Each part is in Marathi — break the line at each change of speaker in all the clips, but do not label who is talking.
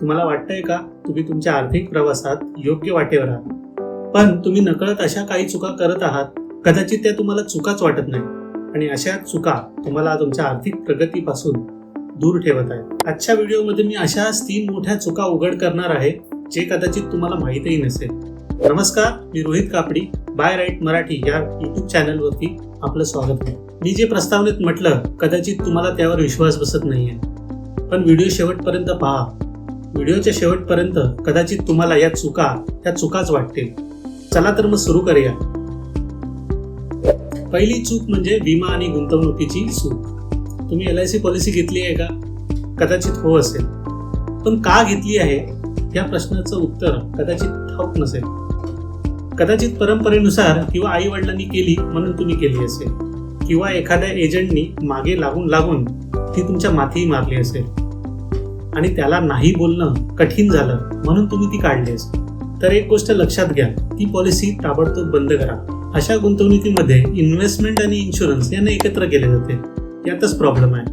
तुम्हाला वाटतंय का? तुम्ही तुमच्या आर्थिक प्रवासात योग्य वाटेवर आहात. पण तुम्ही नकळत अशा काही चुका करत आहात कदाचित त्या तुम्हाला चुकाच वाटत नाही आणि अशा चुका तुम्हाला तुमच्या आर्थिक प्रगतीपासून दूर ठेवत आहेत. आजच्या व्हिडिओमध्ये मी अशाच तीन मोठ्या चुका उघड करणार आहे जे कदाचित तुम्हाला माहीतही नसेल. नमस्कार मी रोहित कापडी बाय राईट मराठी या युट्यूब चॅनलवरती आपलं स्वागत आहे. मी जे प्रस्तावनेत म्हटलं कदाचित तुम्हाला त्यावर विश्वास बसत नाहीये. पण व्हिडिओ शेवटपर्यंत पहा. व्हिडिओच्या शेवटपर्यंत कदाचित तुम्हाला या चुका त्या चुकाच वाटतील. चला तर मग सुरू करूया. पहिली चूक म्हणजे विमा आणि गुंतवणुकीची चूक तुम्ही एल आय सी पॉलिसी घेतली आहे का? कदाचित हो असेल. पण का घेतली आहे? या प्रश्नाचं उत्तर कदाचित ठाऊक नसेल. कदाचित परंपरेनुसार किंवा आई वडिलांनी केली म्हणून तुम्ही केली असेल. किंवा एखाद्या एजंटनी मागे लागून लागून ती तुमच्या माथी मारली असेल. आणि त्याला नाही बोलणं कठीण झालं म्हणून तुम्ही ती काढली तर एक गोष्ट लक्षात घ्या ती पॉलिसी ताबडतोब बंद करा. अशा गुंतवणुकीमध्ये इन्व्हेस्टमेंट आणि इन्शुरन्स यांना एकत्र केले जाते. यातच प्रॉब्लेम आहे.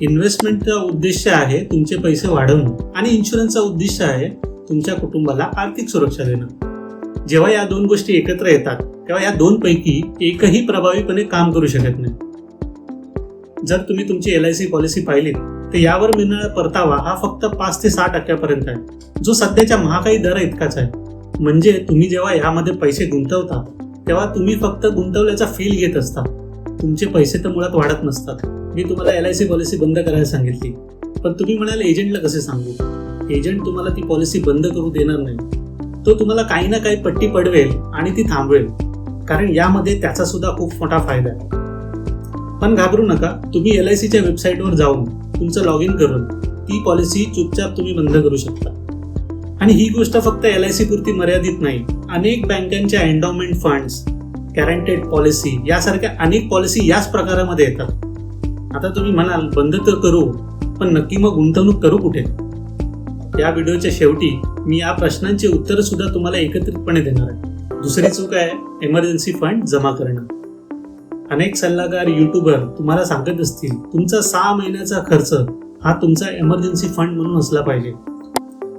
इन्व्हेस्टमेंटचा उद्देश आहे तुमचे पैसे वाढवणं आणि इन्शुरन्सचा उद्देश आहे तुमच्या कुटुंबाला आर्थिक सुरक्षा देणं. जेव्हा या दोन गोष्टी एकत्र येतात तेव्हा या दोन पैकी एकही प्रभावीपणे काम करू शकत नाही. जर तुम्ही तुमची एल आय सी पॉलिसी पाहिलीत तर यावर मिळणारा परतावा हा फक्त पाच ते सहा टक्क्यापर्यंत आहे. जो सध्याच्या महागाई दर इतकाच आहे. म्हणजे तुम्ही जेव्हा यामध्ये पैसे गुंतवता तेव्हा तुम्ही फक्त गुंतवल्याचा फील घेत असता. तुमचे पैसे तर मुळात वाढत नसतात. मी तुम्हाला एल आय सी पॉलिसी बंद करायला सांगितली. पण तुम्ही म्हणाल एजंटला कसे सांगू? एजंट तुम्हाला ती पॉलिसी बंद करू देणार नाही. तो तुम्हाला काही ना काही पट्टी पडवेल आणि ती थांबवेल. कारण यामध्ये त्याचा सुद्धा खूप मोठा फायदा आहे. पण घाबरू नका. तुम्ही एल आय सीच्या वेबसाईटवर जाऊन तुमचं लॉग इन करून ती पॉलिसी चुपचाप तुम्ही बंद करू शकता. आणि ही गोष्ट फक्त एल आय सी पुरती मर्यादित नाही. अनेक बँकांच्या एन्डॉमेंट फंड्स गॅरंटेड पॉलिसी यासारख्या अनेक पॉलिसी याच प्रकारामध्ये येतात. आता तुम्ही म्हणाल बंद तर करू पण नक्की मग गुंतवणूक करू कुठे? या व्हिडिओच्या शेवटी मी या प्रश्नांची उत्तरं सुद्धा तुम्हाला एकत्रितपणे देणार आहे. दुसरी चूक आहे एमर्जन्सी फंड जमा करणं. अनेक सल्लागार युट्यूबर तुम्हाला सांगत असतील तुमचा सहा महिन्याचा खर्च हा तुमचा एमर्जन्सी फंड म्हणून असला पाहिजे.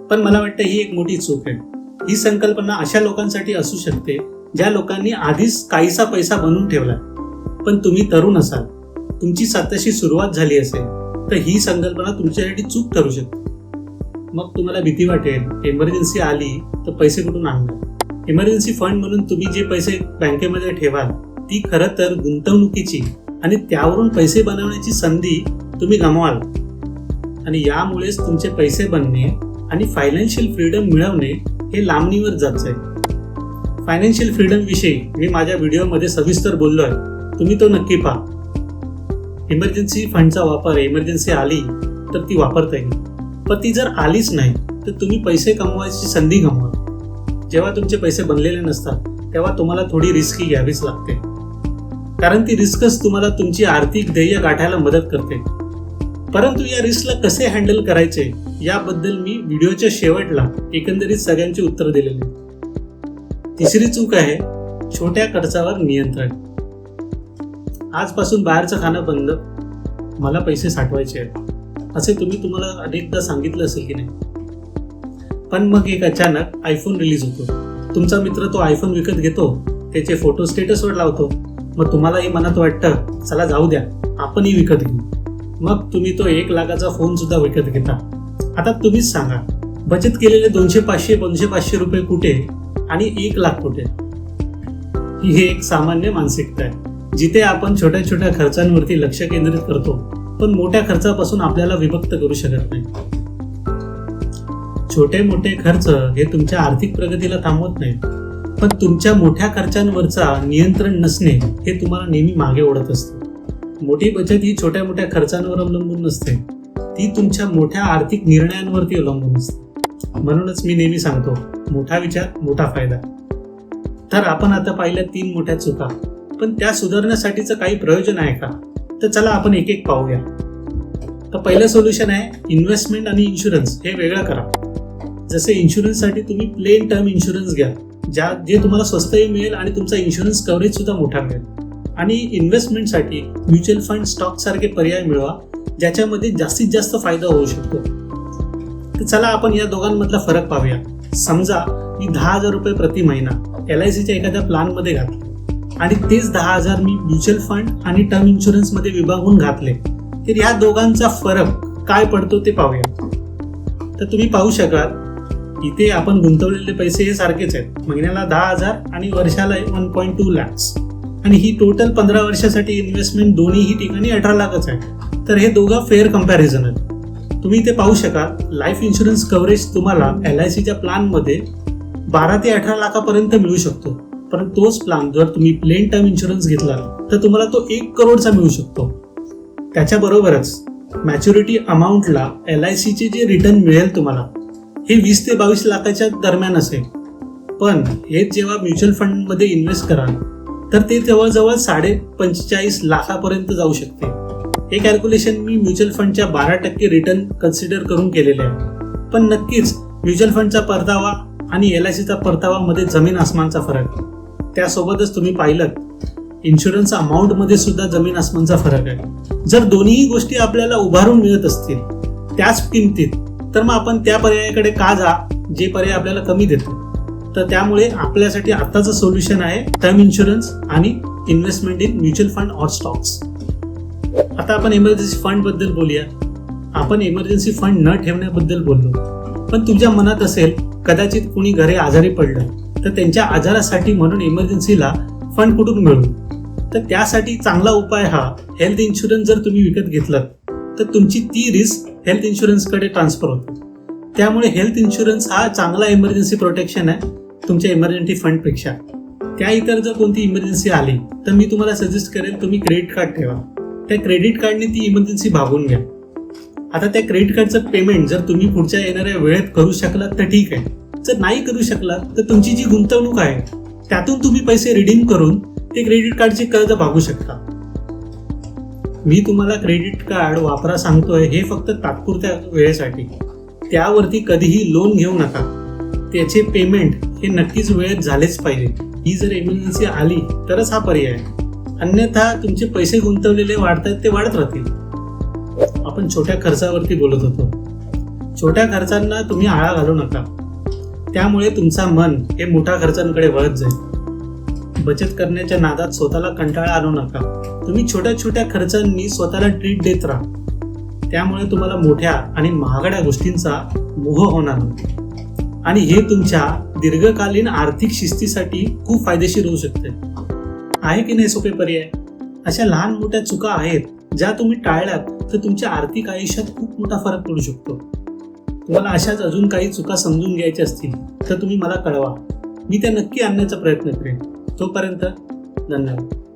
पण मला वाटतं ही एक मोठी चूक आहे. ही संकल्पना अशा लोकांसाठी असू शकते ज्या लोकांनी आधीच काहीसा पैसा बनवून ठेवला. पण तुम्ही तरुण असाल तुमची स्वतःशी सुरुवात झाली असेल तर ही संकल्पना तुमच्यासाठी चूक ठरू शकते. मग तुम्हाला भीती वाटेल एमर्जन्सी आली तर पैसे कुठून आणणार? इमर्जन्सी फंड म्हणून तुम्ही जे पैसे बँकेमध्ये ठेवाल ती खरं तर गुंतवणुकीची आणि त्यावरून पैसे बनवण्याची संधी तुम्ही गमवाल. आणि यामुळेच तुमचे पैसे बनणे आणि फायनान्शियल फ्रीडम मिळवणे हे लांबणीवर जात जाईल फायनान्शियल फ्रीडम विषयी मी माझ्या व्हिडिओमध्ये सविस्तर बोललो आहे तुम्ही तो नक्की पहा. इमर्जन्सी फंडचा वापर इमर्जन्सी आली तर ती वापरता येईल. पण ती जर आलीच नाही तर तुम्ही पैसे कमवायची संधी गमवा. जेव्हा तुमचे पैसे बनलेले नसतात तेव्हा तुम्हाला थोडी रिस्की घ्यावीच लागते. कारण ती रिस्कच तुम्हाला तुमची आर्थिक ध्येय गाठायला मदत करते. परंतु या रिस्कला कसे हँडल करायचे याबद्दल मी व्हिडिओच्या शेवटला एकंदरीत सगळ्यांचे उत्तर दिलेले. तिसरी चूक आहे छोट्या खर्चावर नियंत्रण. आजपासून बाहेरचं खाणं बंद मला पैसे साठवायचे आहेत. असे तुम्ही तुम्हाला अनेकदा सांगितलं असेल की नाही. पण मग एक अचानक आयफोन रिलीज होतो. तुमचा मित्र तो आयफोन विकत घेतो त्याचे फोटो स्टेटसवर लावतो. मग तुम्हालाही मनात वाटतं चला जाऊ द्या आपणही विकत घेऊ. मग तुम्ही तो एक लाखाचा फोन सुद्धा विकत घेता. आता तुम्हीच सांगा बचत केलेले दोनशे पाचशे दोनशे पाचशे रुपये कुठे आणि एक लाख कुठे ही एक सामान्य मानसिकता आहे. जिथे आपण छोट्या छोट्या खर्चांवरती लक्ष केंद्रित करतो पण मोठ्या खर्चापासून आपल्याला विभक्त करू शकत नाही. छोटे मोठे खर्च हे तुमच्या आर्थिक प्रगतीला थांबवत नाहीत. पण तुमच्या मोठ्या खर्चांवरचा नियंत्रण नसणे हे तुम्हाला नेहमी मागे ओढत असते. मोठी बचत ही छोट्या मोठ्या खर्चांवर अवलंबून नसते. ती तुमच्या मोठ्या आर्थिक निर्णयांवरती अवलंबून असते. म्हणूनच मी नेहमी सांगतो मोठा विचार मोठा फायदा. तर आपण आता पाहिल्या तीन मोठ्या चुका. पण त्या सुधारण्यासाठीचं काही प्रयोजन आहे का? तर चला आपण एक एक पाहूया. तर पहिलं सोल्युशन आहे इन्व्हेस्टमेंट आणि इन्शुरन्स हे वेगळं करा. जसे इन्शुरन्ससाठी तुम्ही प्लेन टर्म इन्शुरन्स घ्या. ज्या जे तुम्हाला स्वस्तही मिळेल आणि तुमचा इन्शुरन्स कव्हरेज सुद्धा मोठा मिळेल. आणि इन्व्हेस्टमेंटसाठी म्युच्युअल फंड स्टॉक सारखे पर्याय मिळवा ज्याच्यामध्ये जास्तीत जास्त फायदा होऊ शकतो. तर चला आपण या दोघांमधला फरक पाहूया. समजा मी दहा हजार रुपये प्रति महिना एल आय सीच्या एखाद्या प्लॅनमध्ये घातले. आणि तेच दहा हजार मी म्युच्युअल फंड आणि टर्म इन्शुरन्समध्ये विभागून घातले. तर या दोघांचा फरक काय पडतो ते पाहूया. तर तुम्ही पाहू शकाल इथे आपण गुंतवलेले पैसे हे सारखेच आहेत. महिन्याला दहा हजार आणि वर्षाला वन पॉईंट टू लॅक्स आणि ही टोटल पंधरा वर्षासाठी इन्व्हेस्टमेंट दोन्हीही ठिकाणी अठरा लाखच आहे. तर हे दोघं फेअर कंपॅरिझन आहेत. तुम्ही इथे पाहू शकाल लाईफ इन्शुरन्स कव्हरेज तुम्हाला एल आय सीच्या प्लॅनमध्ये बारा ते अठरा लाखापर्यंत मिळू शकतो. पण तोच प्लॅन जर तुम्ही प्लेन टर्म इन्शुरन्स घेतला तर तुम्हाला तो एक करोडचा मिळू शकतो. त्याच्याबरोबरच मॅच्युरिटी अमाऊंटला एल आय सीचे जे रिटर्न मिळेल तुम्हाला हे वीस ते बावीस लाखाच्या दरम्यान असेल. पण हे जेव्हा म्युच्युअल फंडमध्ये इन्व्हेस्ट कराल तर ते जवळजवळ साडे पंचेचाळीस लाखापर्यंत जाऊ शकते. हे कॅल्क्युलेशन मी म्युच्युअल फंडच्या बारा टक्के रिटर्न कन्सिडर करून केलेले आहे. पण नक्कीच म्युच्युअल फंडचा परतावा आणि एल आय सीचा परतावामध्ये जमीन आसमानचा फरक आहे. त्यासोबतच तुम्ही पाहिलं इन्शुरन्स अमाऊंटमध्ये सुद्धा जमीन आसमानचा फरक आहे. जर दोन्ही गोष्टी आपल्याला उभारून मिळत असतील त्याच किमतीत तर मग आपण त्या पर्यायाकडे का जा जे पर्याय आपल्याला कमी देतो तर त्यामुळे आपल्यासाठी आताचं सोल्युशन आहे टर्म इन्शुरन्स आणि investment in mutual fund or stocks आता आपण इमर्जन्सी फंडबद्दल बोलूया. आपण इमर्जन्सी फंड न ठेवण्याबद्दल बोललो. पण तुझ्या मनात असेल कदाचित कुणी घरे आजारी पडलं तर त्यांच्या आजारासाठी म्हणून इमर्जन्सीला फंड कुठून मिळू? तर त्यासाठी चांगला उपाय हा हेल्थ इन्शुरन्स जर तुम्ही विकत घेतलात तर तुमची ती रिस्क हेल्थ इन्शुरन्सकडे ट्रान्सफर होतो. त्यामुळे हेल्थ इन्शुरन्स हा चांगला इमर्जन्सी प्रोटेक्शन आहे तुमच्या इमर्जन्सी फंडपेक्षा. त्या इतर जर कोणती इमर्जन्सी आली तर मी तुम्हाला सजेस्ट करेल तुम्ही क्रेडिट कार्ड ठेवा. त्या क्रेडिट कार्डने ती इमर्जन्सी भागून घ्या. आता त्या क्रेडिट कार्डचं पेमेंट जर तुम्ही पुढच्या येणाऱ्या वेळेत करू शकलात तर ठीक आहे. जर नाही करू शकलात तर तुमची जी गुंतवणूक आहे त्यातून तुम्ही पैसे रिडीम करून ते क्रेडिट कार्डचे कर्ज भागू शकता. मी तुम्हाला क्रेडिट कार्ड वापरा सांगतोय हे फक्त तात्पुरत्या वेळेसाठी. त्यावरती कधीही लोन घेऊ नका. त्याचे पेमेंट हे नक्कीच वेळेत झालेच पाहिजे. ही जर इमर्जन्सी आली तरच हा पर्याय अन्यथा तुमचे पैसे गुंतवलेले वाढतात ते वाढत राहतील. आपण छोट्या खर्चावरती बोलत होतो. छोट्या खर्चांना तुम्ही आळा घालू नका. त्यामुळे तुमचा मन हे मोठ्या खर्चांकडे वळत जाईल. बचत करण्याच्या नादात स्वतःला कंटाळा आणू नका. तुम्ही छोट्या छोट्या खर्चांनी स्वतःला ट्रीट देत राहा. त्यामुळे तुम्हाला मोठ्या आणि महागड्या गोष्टींचा मोह होणार नाही. आणि हे तुमच्या दीर्घकालीन आर्थिक शिस्तीसाठी खूप फायदेशीर होऊ शकते. आहे की नाही सोपे पर्याय? अशा लहान मोठ्या चुका आहेत ज्या तुम्ही टाळल्यात तर तुमच्या आर्थिक आयुष्यात खूप मोठा फरक पडू शकतो. तुम्हाला अशाच अजून काही चुका समजून घ्यायच्या असतील तर तुम्ही मला कळवा. मी त्या नक्की आणण्याचा प्रयत्न करेन. तोपर्यंत धन्यवाद.